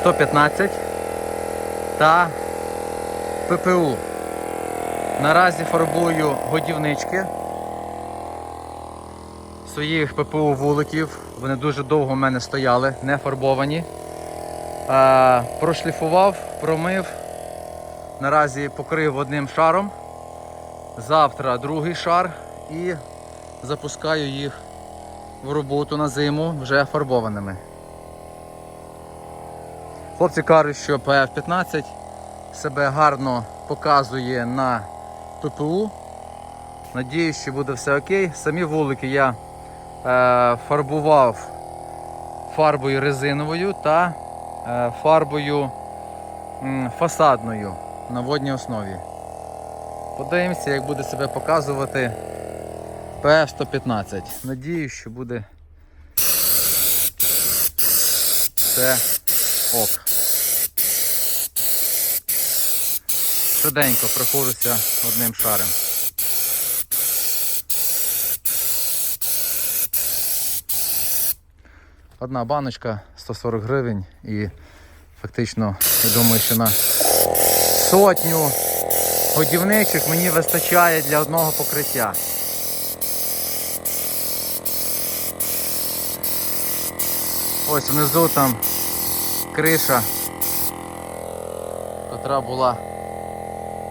ПФ 115 та ППУ. Наразі фарбую годівнички своїх ППУ вуликів. Вони дуже довго в мене стояли, не фарбовані. Е, прошліфував, промив. Наразі покрив одним шаром. Завтра другий шар і запускаю їх в роботу на зиму вже фарбованими. Хлопці кажуть, що ПФ-15 себе гарно показує на ППУ. Надіюсь, що буде все окей. Самі вулики я е, фарбував фарбою резиновою та е, фарбою м, фасадною на водній основі. Подивимося, як буде себе показувати ПФ-115. Надіюсь, що буде все ок. Швиденько проходжуся одним шаром. Одна баночка 140 гривень і фактично, я думаю, що на сотню годівничок мені вистачає для одного покриття. Ось внизу там криша, котра була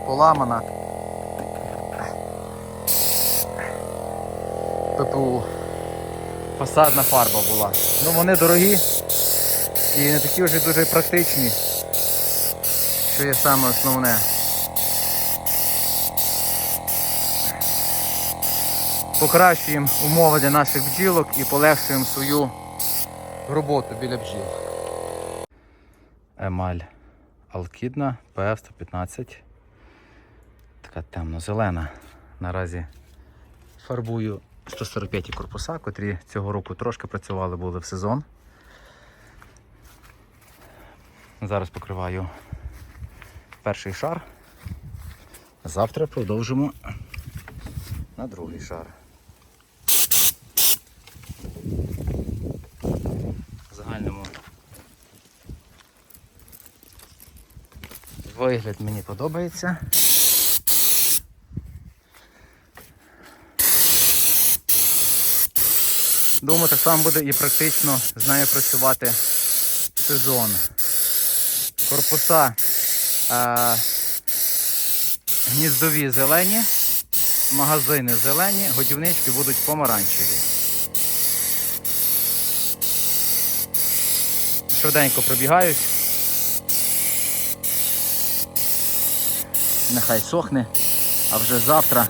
поламана. ППУ. Фасадна фарба була. Ну вони дорогі і не такі вже дуже практичні, що є саме основне. Покращуємо умови для наших бджілок і полегшуємо свою роботу біля бджіл. Емаль Алкідна ПФ-115. Така темно-зелена. Наразі фарбую 145 корпуса, котрі цього року трошки працювали, були в сезон. Зараз покриваю перший шар. Завтра продовжимо на другий шар. В загальному вигляд мені подобається. Думаю, так само буде і практично з нею працювати сезон. Корпуса е, гніздові зелені, магазини зелені, годівнички будуть помаранчеві. Швиденько пробігаюсь. Нехай сохне, а вже завтра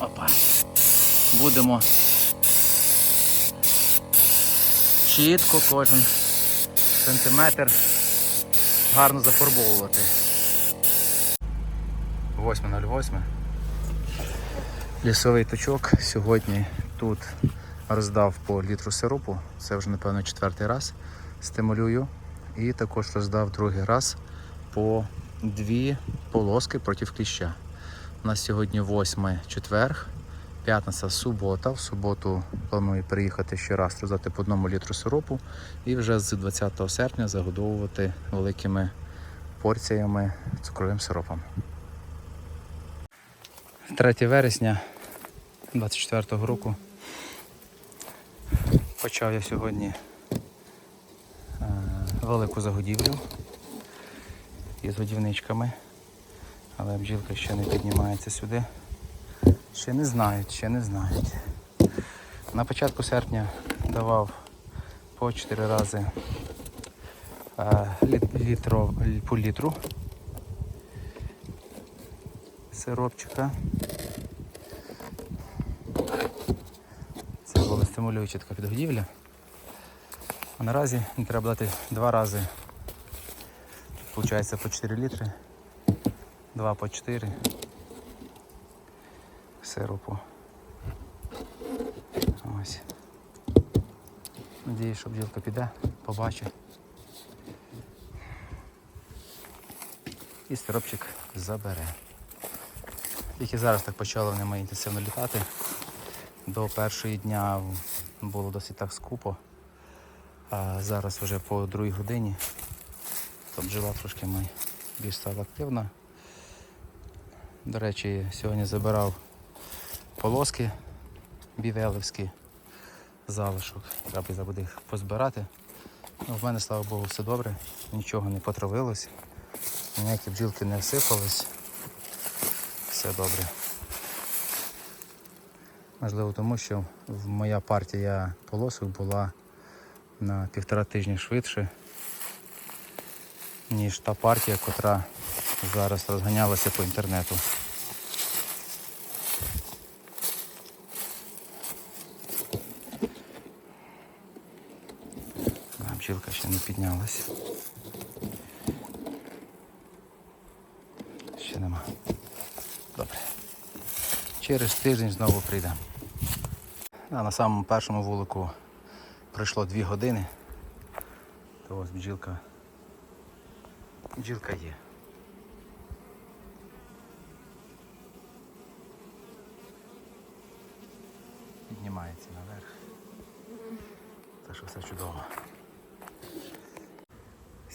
опа, будемо чітко кожен сантиметр гарно зафарбовувати. 8.08. Лісовий точок. Сьогодні тут роздав по літру сиропу. Це вже, напевно, четвертий раз стимулюю. І також роздав другий раз по дві полоски проти кліща. У нас сьогодні 8 четверг, п'ятниця субота. В суботу планую приїхати ще раз роздати по одному літру сиропу і вже з 20 серпня загодовувати великими порціями цукровим сиропом. 3 вересня 24 року. Почав я сьогодні е, велику загодівлю із годівничками, але бджілка ще не піднімається сюди. Ще не знають, ще не знають. На початку серпня давав по 4 рази е, літ- літро, по літру сиропчика. Це була стимулююча така підгодівля. А наразі треба дати два рази. Получається по 4 літри. Два по 4 сиропу. Ось. Надіюсь, що бджілка піде, побачить. І сиропчик забере. Тільки зараз так почали вони мої інтенсивно літати. До першої дня було досить так скупо. А зараз вже по другій годині. Там бджола трошки ми більш стала активна. До речі, сьогодні забирав полоски бівелевські залишок. Треба забуде їх позбирати. Ну, в мене, слава Богу, все добре, нічого не потравилось, ніякі бджілки не всипались. Все добре. Можливо, тому що моя партія полосок була на півтора тижні швидше, ніж та партія, котра зараз розганялася по інтернету. А, бджілка ще нема. Добре. Через тиждень знову прийдемо. На самому першому вулику пройшло дві години. То ось бджілка. Бджілка є. Піднімається наверх. Так що все чудово.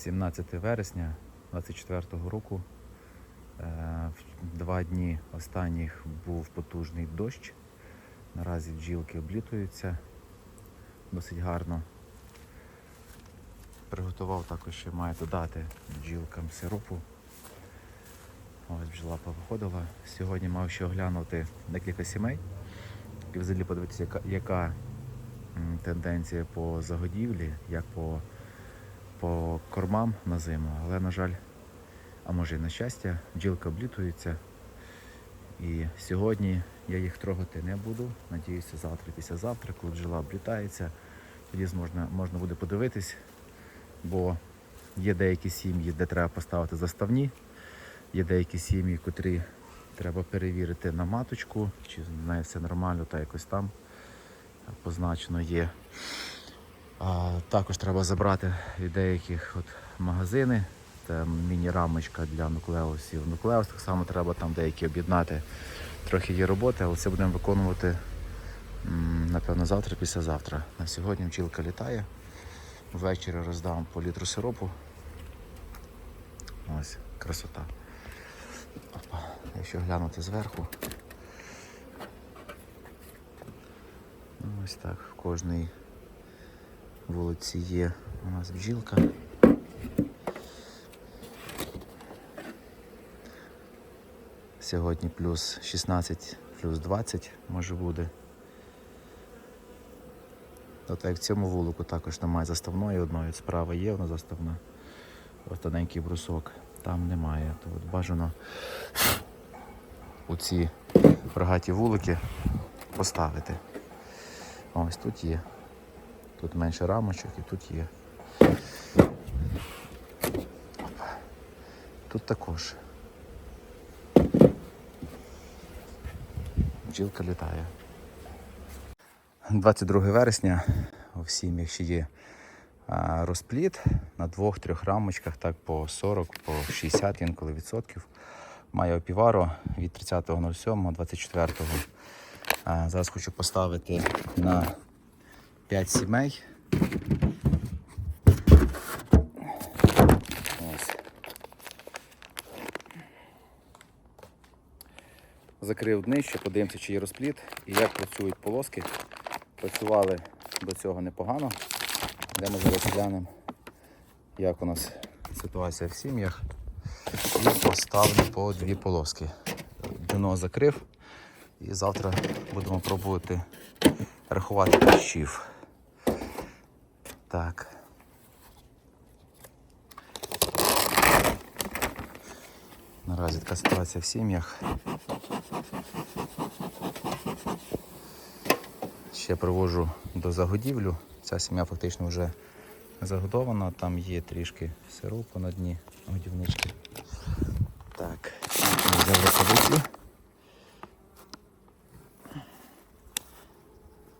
17 вересня 24 року. Е, в Два дні останніх був потужний дощ. Наразі бджілки облітуються досить гарно. Приготував також ще маю додати бджілкам сиропу. Ось бджола повиходила. Сьогодні мав ще оглянути декілька сімей і взагалі подивитися, яка, яка тенденція по загодівлі, як по, по кормам на зиму. Але, на жаль, а може і на щастя, бджілка облітується. І сьогодні я їх трогати не буду. Надіюся, завтра, післязавтра, коли бджола облітається, тоді можна, можна буде подивитись, бо є деякі сім'ї, де треба поставити заставні, є деякі сім'ї, котрі треба перевірити на маточку, чи з нею все нормально, та якось там позначено є. А, також треба забрати від деяких от магазини. Це міні-рамочка для нуклеусів. Нуклеус так само треба там деякі об'єднати. Трохи є роботи, але це будемо виконувати напевно завтра, післязавтра. На сьогодні бджілка літає. Ввечері роздам по літру сиропу. Ось, красота. Опа. Якщо глянути зверху. Ось так, в кожній вулиці є у нас бджілка. Сьогодні плюс 16, плюс 20 може буде. Тобто як в цьому вулику також немає заставної одної. Справа є вона заставна. Ось тоненький брусок. Там немає. То от бажано у ці рогаті вулики поставити. Ось тут є. Тут менше рамочок і тут є. Тут також. Бджілка літає. 22 вересня у сім'ях ще є розпліт на двох-трьох рамочках, так по 40, по 60 інколи відсотків. Маю опіваро від 30.07, 24 Зараз хочу поставити на 5 сімей. Ось. Закрив днище, подивимося, чи є розпліт і як працюють полоски. Працювали до цього непогано. Де ми зараз глянемо, як у нас ситуація в сім'ях. І поставлю по дві полоски. Дно закрив. І завтра будемо пробувати рахувати кущів. Так. Наразі така ситуація в сім'ях. Ще привожу до загодівлю. Ця сім'я фактично вже загодована, там є трішки сиропу на дні годівнички. Так, взяв рукавиці.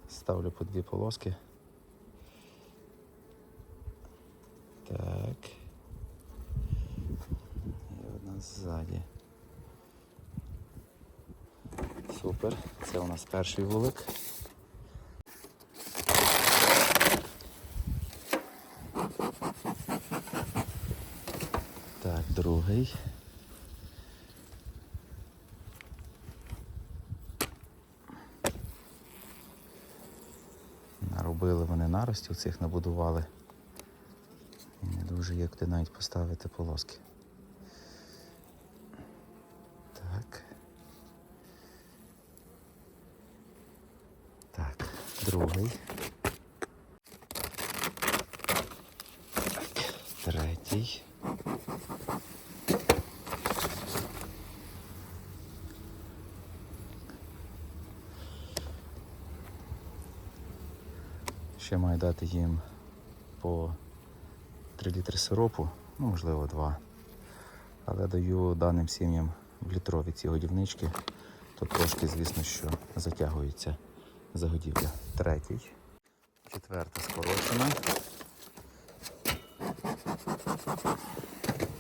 Ставлю по дві полоски. перший вулик. Так, другий. Наробили вони наростів, цих набудували. І не дуже як куди навіть поставити полоски. Другий. Третій. Ще маю дати їм по 3 літри сиропу, ну можливо 2. Але даю даним сім'ям в літрові ці годівнички, то трошки, звісно, що затягується загодівля. Третій. Четверта скорочена.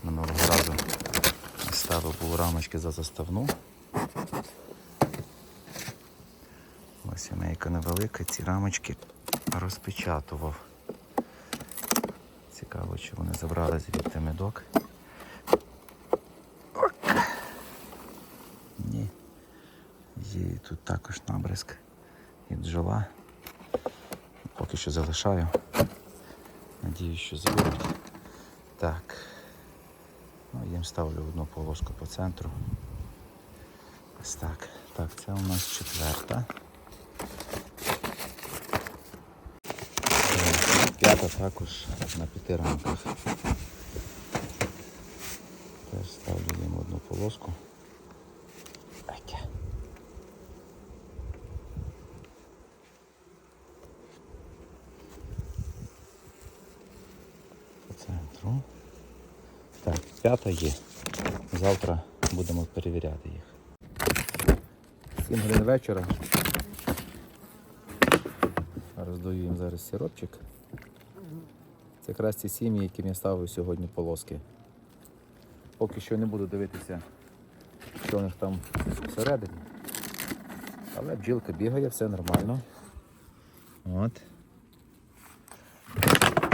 Минулого разу ставив був рамочки за заставну. Ось сімейка невелика, ці рамочки розпечатував. Цікаво, чи вони забрали звідти медок. Ок. Ні. Є тут також набризк і. Поки що залишаю. Надіюсь, що заберуть. Так. Ну, їм ставлю одну полоску по центру. Ось так. Так, це у нас четверта. П'ята також на п'яти рамках. Теж ставлю їм одну полоску. Таке. По центру. Так, п'ята. Завтра будемо перевіряти їх. 7 годин вечора. Роздаю їм зараз сиропчик. Це якраз ці сім'ї, яким я ставив сьогодні полоски. Поки що не буду дивитися, що у них там всередині. Але бджілка бігає, все нормально. От.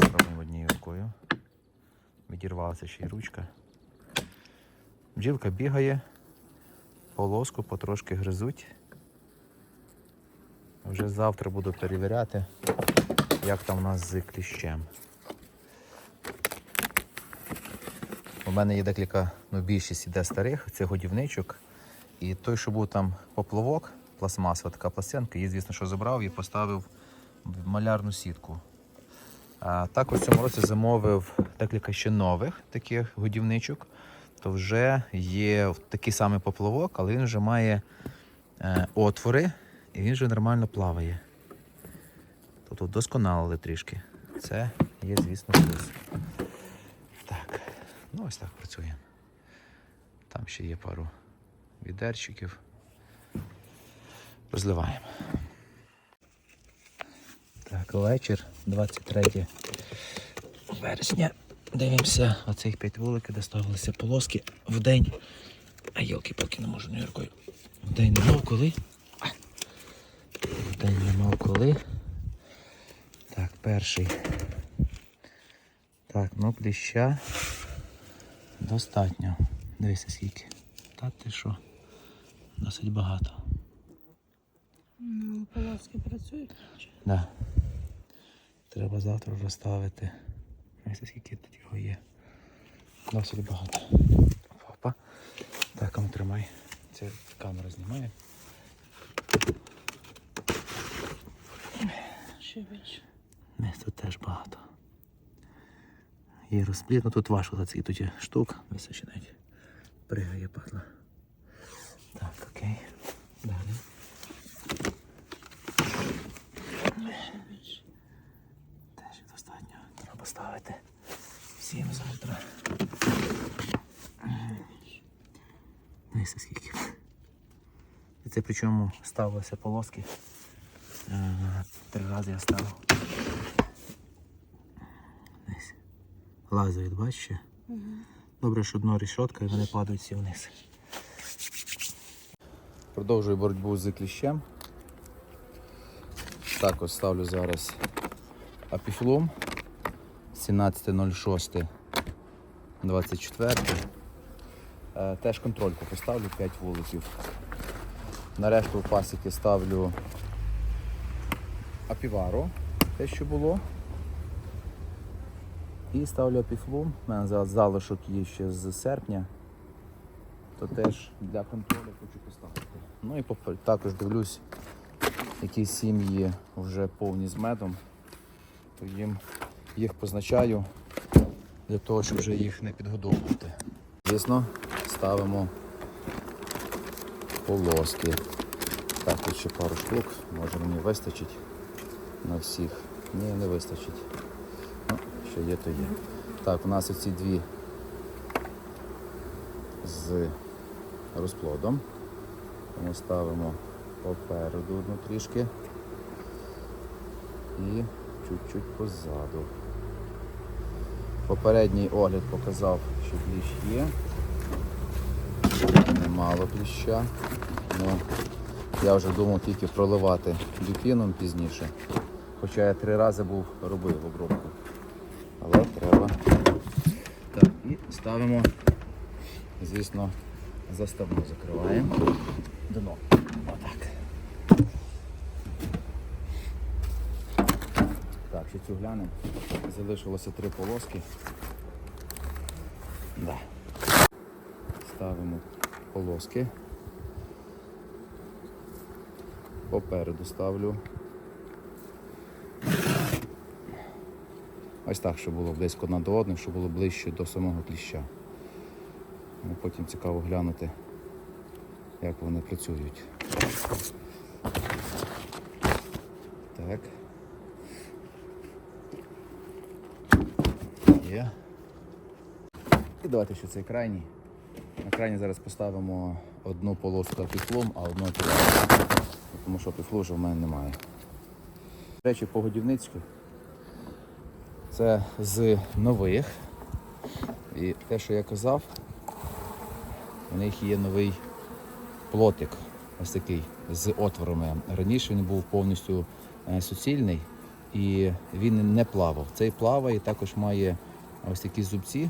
Спробуємо однією рукою. Відірвалася ще й ручка. Бджілка бігає, полоску потрошки гризуть. Вже завтра буду перевіряти, як там у нас з кліщем. У мене є декілька, ну більшість іде старих, це годівничок. І той, що був там поплавок, пластмасова така пластинка, її, звісно, що забрав і поставив в малярну сітку. А також в цьому році замовив декілька ще нових таких годівничок. То вже є такий самий поплавок, але він вже має е, отвори і він вже нормально плаває. Тобто досконалили трішки. Це є, звісно, плюс. Так, ну ось так працюємо. Там ще є пару відерчиків. Розливаємо. Так, вечір, 23 вересня. Дивимося оцих п'ять вуликів, де ставилися полоски в день. А йолки поки не можу ні рукою. В день не мав коли. В день не мав коли. Так, перший. Так, ну кліща достатньо. Дивися скільки. Та ти що? Досить багато. Ну, полоски працюють. чи? Да. Треба завтра розставити. Дивися скільки тут його є. Досить багато. Опа. Так, а ну тримай. Це камера знімає. Ще більше. Ні, тут теж багато. Є розпліт, ну тут важко за тут є штук. Навіть пригає падла. Так, окей. Далі. Ще більше. Теж є достатньо. Треба ставити всім завтра. Дивіться скільки. І це причому ставилися полоски. Е, Три рази я ставив. Десь. Лазають, бачите? Добре, що дно рішотка і вони падають всі вниз. Продовжую боротьбу з кліщем. Також ставлю зараз апіфлум 17.06 24. Е, Теж контрольку поставлю 5 вуликів. На решту пасіки ставлю апівару, те, що було. І ставлю апіфлум. У мене зараз залишок є ще з серпня. То теж для контролю хочу поставити. Ну і також дивлюсь, які сім'ї вже повні з медом, то їм їх позначаю для того, щоб вже їх не підгодовувати. Звісно, ставимо полоски. Так, ще пару штук, може мені вистачить на всіх. Ні, не вистачить. Ну, що є, то є. Так, у нас оці дві з розплодом. Ми ставимо попереду одну трішки і чуть-чуть позаду. Попередній огляд показав, що кліщ є. Немало кліща. Ну, я вже думав тільки проливати люпіном пізніше. Хоча я три рази був робив обробку. Але треба. Так, і ставимо, звісно, заставну закриваємо. Дно. Отак. Так, ще цю глянемо. Залишилося три полоски. Да. Ставимо полоски. Попереду ставлю. Ось так, щоб було близько одна до одних, щоб було ближче до самого кліща. Ну, Потім цікаво глянути, як вони працюють. Так. Є. І давайте ще цей крайній. На крайній зараз поставимо одну полоску піфлом, а одну апіляру. Тому що піфлу вже в мене немає. До речі, по годівницьку. Це з нових. І те, що я казав, у них є новий плотик, ось такий, з отворами. Раніше він був повністю е, суцільний і він не плавав. Цей плаває також має ось такі зубці,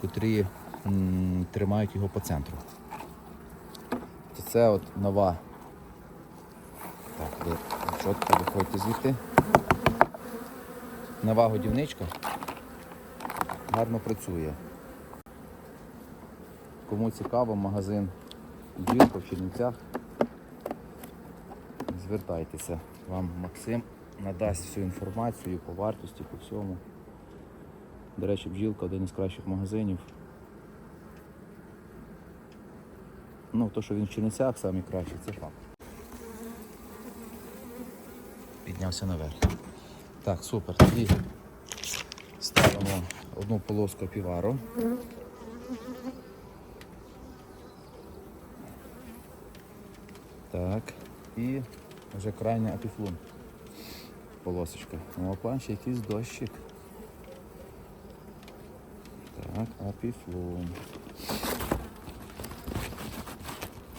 котрі тримають його по центру. Це от нова. Так, ви чітко виходьте звідти. Нова годівничка гарно працює. Кому цікаво, магазин Ділко в Чернівцях. Звертайтеся, вам Максим надасть всю інформацію по вартості, по всьому. До речі, бджілка один із кращих магазинів. Ну, то, що він в Чернівцях самі кращий, це факт. Піднявся наверх. Так, супер. Тоді ставимо одну полоску півару. Так. І вже крайня апіфлум. Полосочка. Опа, ще якийсь дощик. Так, апіфлум.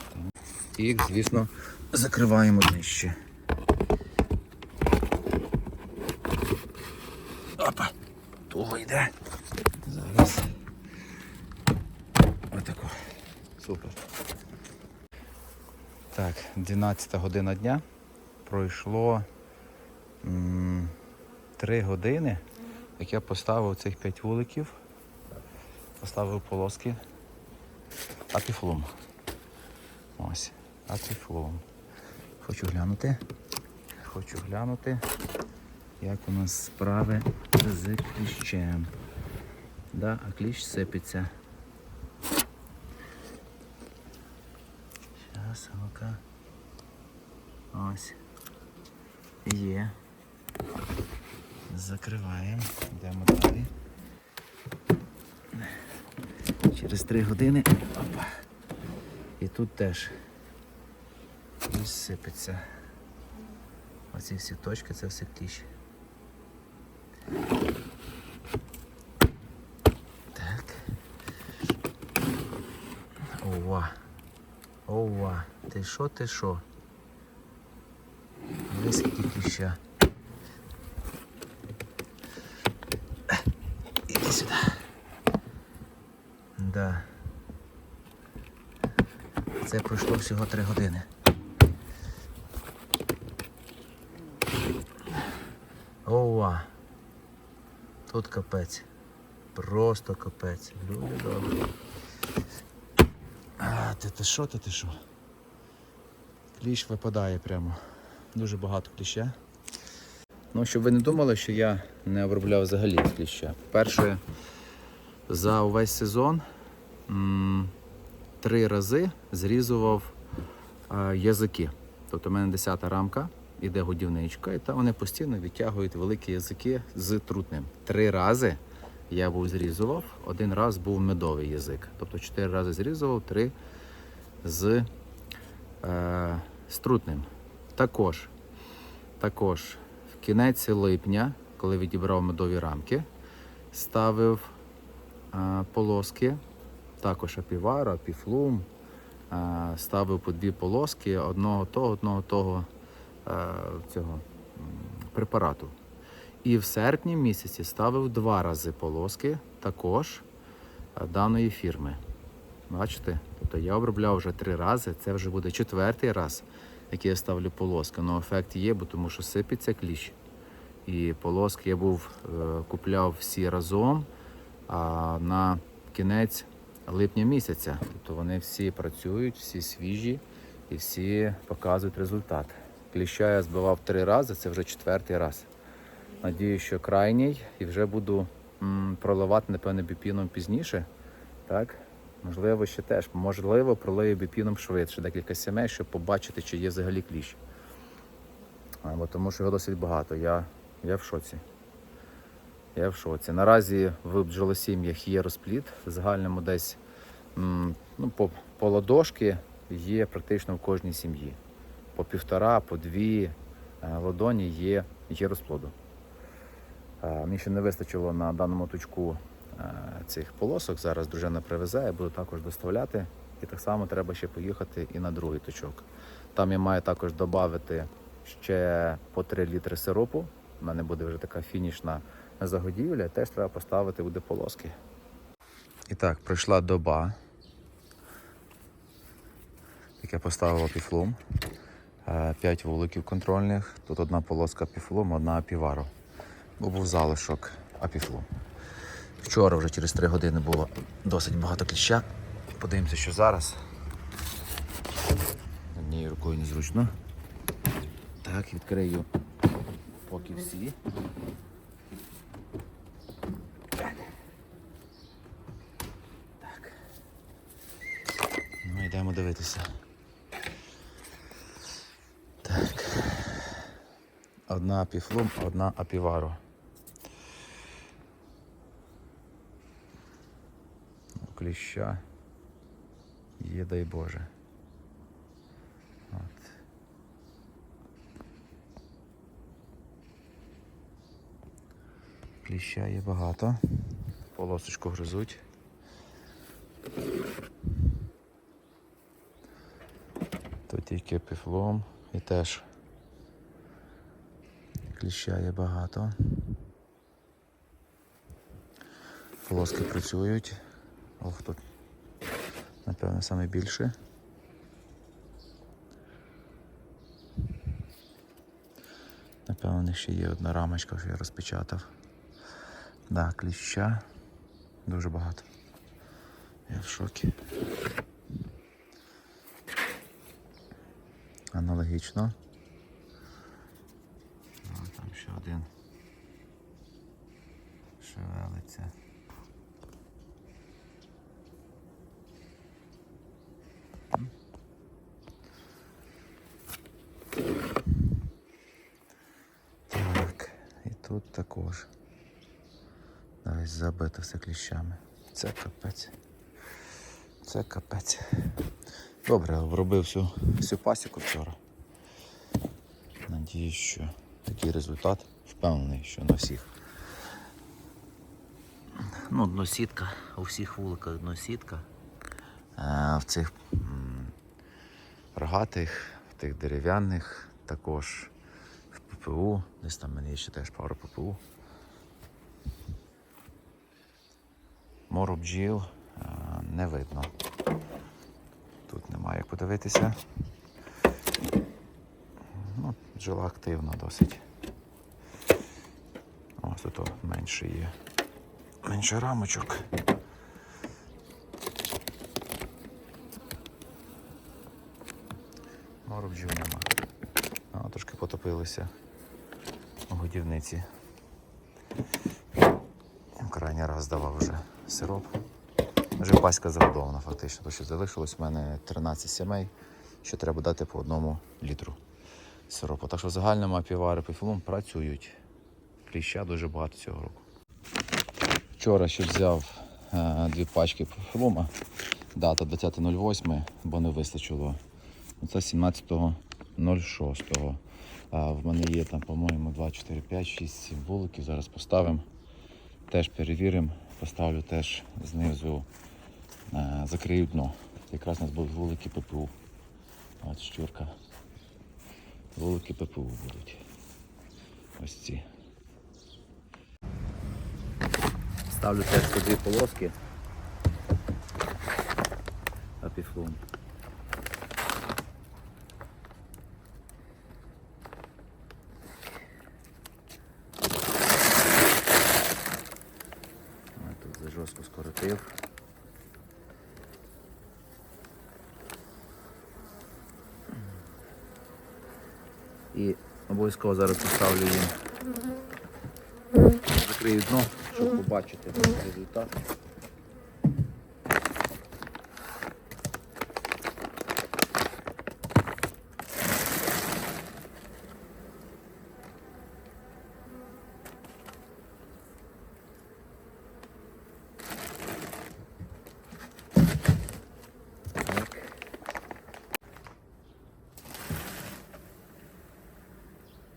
Так. І, звісно, закриваємо днище. Опа! Туго йде. Зараз. Отако. Супер. Так, 12 година дня. Пройшло 3 години, як я поставив цих 5 вуликів. Поставив полоски. Апіфлум. Ось. Апіфлум. Хочу глянути. Хочу глянути, як у нас справи з кліщем. Да, а кліщ сипеться. Зараз, ну-ка. Ось. Є. Закриваємо. Йдемо далі. Через три години. Опа. І тут теж кліщ сипеться. Оці всі точки це все кліщ. Так. Ова. Ова. Ти що, ти що? Дивись, скільки кліща. Іди сюди. Да. Це пройшло всього 3 години. Ова. Тут капець. Просто капець. Люди добрі. А, ти, ти що, ти, ти що? Кліщ випадає прямо. Дуже багато кліща. Ну, щоб ви не думали, що я не обробляв взагалі кліща. Перше, за увесь сезон три рази зрізував е, язики. Тобто в мене 10 рамка, іде годівничка, і там вони постійно відтягують великі язики з трутнем. Три рази я був зрізував, один раз був медовий язик. Тобто чотири рази зрізував, три з, е, з трутнем. Також, також в кінець липня, коли відібрав медові рамки, ставив е, полоски, також апівара, апіфлум. Е, ставив по дві полоски одного того, одного того е, цього препарату. І в серпні місяці ставив два рази полоски також е, даної фірми. Бачите? Тобто я обробляв вже три рази, це вже буде четвертий раз, який я ставлю полоски. Ну, ефект є, бо тому що сипеться кліщ. І полоски я був купляв всі разом а, на кінець липня місяця. Тобто вони всі працюють, всі свіжі і всі показують результат. Кліща я збивав три рази, це вже четвертий раз. Надію, що крайній і вже буду м, проливати, напевно, біпіном пізніше. Так? Можливо, ще теж. Можливо, пролию біпіном швидше, декілька сімей, щоб побачити, чи є взагалі кліщ. Тому що його досить багато. Я, я в шоці. Я в шоці. Наразі в бджолосім'ях є розпліт. Загальному десь ну, по, по ладошки є практично в кожній сім'ї. По півтора, по дві е, ладоні є, є розплоду. Е, Мені ще не вистачило на даному точку е, цих полосок. Зараз дружина привезе, я буду також доставляти. І так само треба ще поїхати і на другий точок. Там я маю також додати ще по 3 літри сиропу. У мене буде вже така фінішна загодівля. Теж треба поставити буде полоски. І так, пройшла доба. як я поставив апіфлум. 5 вуликів контрольних. Тут одна полоска апіфлум, одна апівару. Бо був залишок апіфлум. Вчора вже через 3 години було досить багато кліща. Подивимося, що зараз. Однією рукою незручно. Так, відкрию поки всі. Так. Ну, йдемо дивитися. Так. Одна апіфлум, одна апівару. Ну, Кліща. Є, дай Боже. От. Кліща є багато. Полосочку гризуть. Тільки піфлом і теж кліща є багато. Полоски працюють. Ох, тут, напевно, саме більше. Напевно, у них ще є одна рамочка, що я розпечатав. Да, кліща дуже багато. Я в шокі. Аналогічно. А, там ще один шевелиться. Так, і тут також. Ось забито все кліщами. Це капець. Це капець. Добре, обробив всю, всю пасіку вчора. Надіюсь, що такий результат впевнений, що на всіх. Ну, односітка, у всіх вуликах односітка. А в цих рогатих, в тих дерев'яних, також в ППУ. Десь там є ще теж пару ППУ. Мору бджіл не видно. Подивитися. Ну, бджола активна досить. Ось тут менше є. Менше рамочок. Мору бджіл нема. А, трошки потопилися у годівниці. Крайній раз давав вже сироп. Вже паська загодована фактично, тому що залишилось в мене 13 сімей, що треба дати по одному літру сиропу. Так що в загальному апівари піфлум працюють. Кліща дуже багато цього року. Вчора ще взяв е, дві пачки піфлума. Дата 20.08, бо не вистачило. Це 17.06. А в мене є там, по-моєму, 2, 4, 5, 6, 7 вуликів. Зараз поставимо. Теж перевіримо. Поставлю теж знизу, е, закрию дно. Якраз у нас будуть вулики ППУ. От щурка. Вулики ППУ будуть. Ось ці. Ставлю теж дві полоски. Апіфлум. Я тут за жорстко скоротив. І обов'язково зараз поставлю їм. Закрию дно, щоб побачити результат.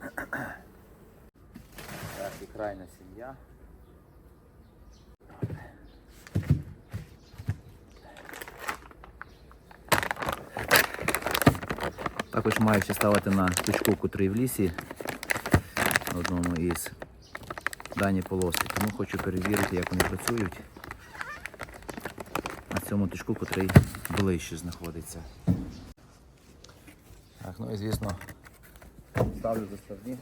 Так. Так, і крайня сім'я. Також маю ставити на точку, котрий в лісі, на одному із дані полоски. Тому хочу перевірити, як вони працюють на цьому точку, котрий ближче знаходиться. Так, ну і звісно, ставлю заставні.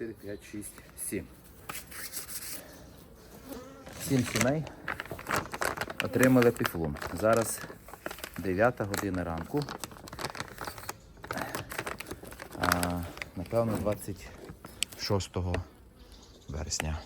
4, 5, 6, 7. 7 сімей отримали піфлум. Зараз 9 година ранку. А, Напевно, 26 вересня.